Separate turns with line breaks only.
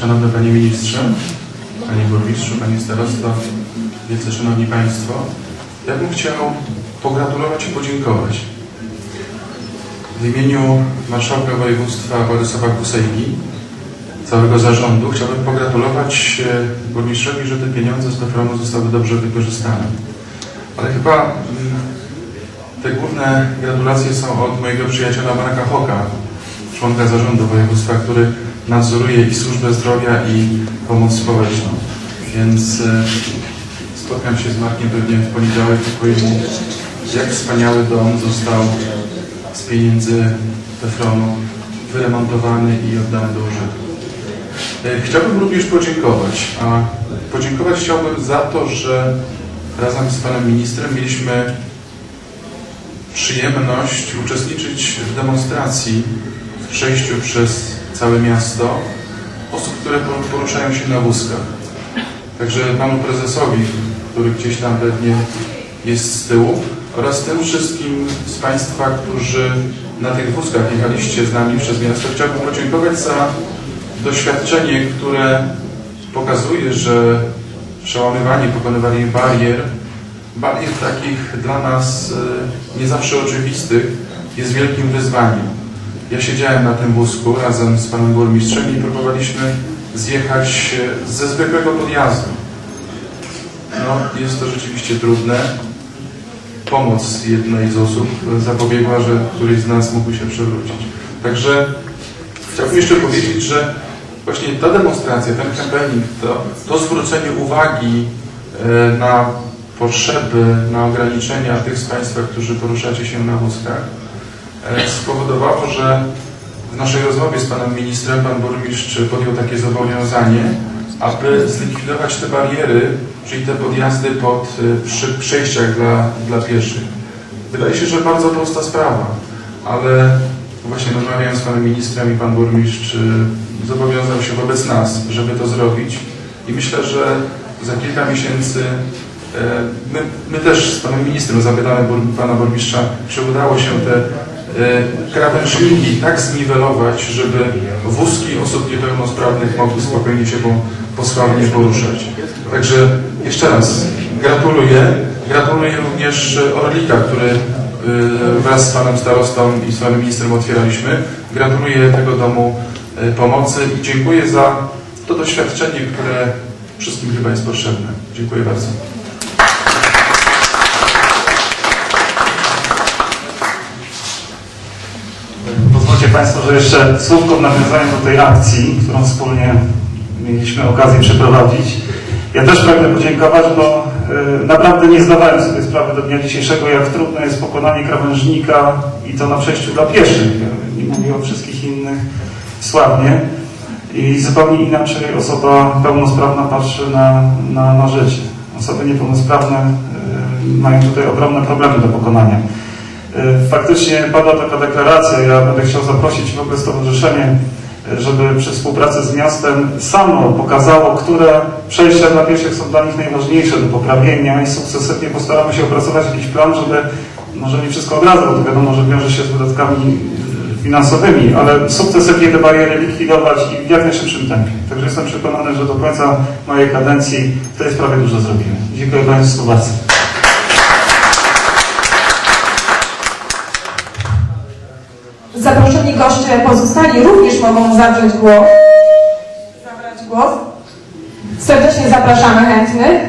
Szanowny Panie Ministrze, Panie Burmistrzu, Panie Starosto, wielce Szanowni Państwo, ja bym chciał pogratulować i podziękować. W imieniu Marszałka Województwa Władysława Kusejki, całego zarządu, chciałbym pogratulować burmistrzowi, że te pieniądze z PFRON-u zostały dobrze wykorzystane. Ale chyba mm, te główne gratulacje są od mojego przyjaciela Marka Hoka, członka zarządu województwa, który nadzoruje i służbę zdrowia i pomoc społeczną. Więc e, spotkam się z Markiem pewnie w poniedziałek i powiem jak wspaniały dom został z pieniędzy PFRON-u wyremontowany i oddany do użytku. E, Chciałbym również podziękować, a podziękować chciałbym za to, że razem z Panem Ministrem mieliśmy przyjemność uczestniczyć w demonstracji w przejściu przez całe miasto osób, które por- poruszają się na wózkach. Także Panu Prezesowi, który gdzieś tam pewnie jest z tyłu oraz tym wszystkim z Państwa, którzy na tych wózkach jechaliście z nami przez miasto, chciałbym podziękować za doświadczenie, które pokazuje, że przełamywanie, pokonywanie barier, barier takich dla nas e, nie zawsze oczywistych, jest wielkim wyzwaniem. Ja siedziałem na tym wózku razem z panem burmistrzem i próbowaliśmy zjechać ze zwykłego podjazdu. No, jest to rzeczywiście trudne. Pomoc jednej z osób zapobiegła, że któryś z nas mógł się przewrócić. Także chciałbym jeszcze powiedzieć, że właśnie ta demonstracja, ten happening, to, to zwrócenie uwagi e, na potrzeby, na ograniczenia tych z Państwa, którzy poruszacie się na wózkach, spowodowało, że w naszej rozmowie z Panem Ministrem Pan Burmistrz podjął takie zobowiązanie, aby zlikwidować te bariery, czyli te podjazdy pod, e, przy przejściach dla, dla pieszych. Wydaje się, że bardzo prosta sprawa, ale właśnie rozmawiając z Panem Ministrem i Pan Burmistrz e, zobowiązał się wobec nas, żeby to zrobić i myślę, że za kilka miesięcy e, my, my też z Panem Ministrem zapytamy Pana Burmistrza, czy udało się te e, krawężniki tak zniwelować, żeby wózki osób niepełnosprawnych mogły spokojnie się po, posławnie poruszać. Także jeszcze raz gratuluję. Gratuluję również e, Orlika, który e, wraz z Panem Starostą i z Panem Ministrem otwieraliśmy. Gratuluję tego domu e, pomocy i dziękuję za to doświadczenie, które wszystkim chyba jest potrzebne. Dziękuję bardzo.
Pozwólcie Państwo, że jeszcze słówko w nawiązaniu do tej akcji, którą wspólnie mieliśmy okazję przeprowadzić. Ja też pragnę podziękować, bo y, naprawdę nie zdawałem sobie sprawy do dnia dzisiejszego, jak trudne jest pokonanie krawężnika i to na przejściu dla pieszych. Ja nie mówię o wszystkich innych sławnie. I zupełnie inaczej osoba pełnosprawna patrzy na, na, na życie. Osoby niepełnosprawne y, mają tutaj ogromne problemy do pokonania. Y, Faktycznie padła taka deklaracja, ja będę chciał zaprosić w ogóle stowarzyszenie, y, żeby przy współpracy z miastem samo pokazało, które przejścia dla pieszych są dla nich najważniejsze do poprawienia i sukcesywnie postaramy się opracować jakiś plan, żeby może nie wszystko od razu, bo to wiadomo, że wiąże się z wydatkami y, finansowymi, ale sukcesywnie te bariery likwidować i w jak najszybszym tempie. Także jestem przekonany, że do końca mojej kadencji w tej sprawie dużo zrobimy. Dziękuję Państwu bardzo.
Zaproszeni goście pozostali również mogą zabrać głos. Zabrać głos. Serdecznie zapraszamy chętnych.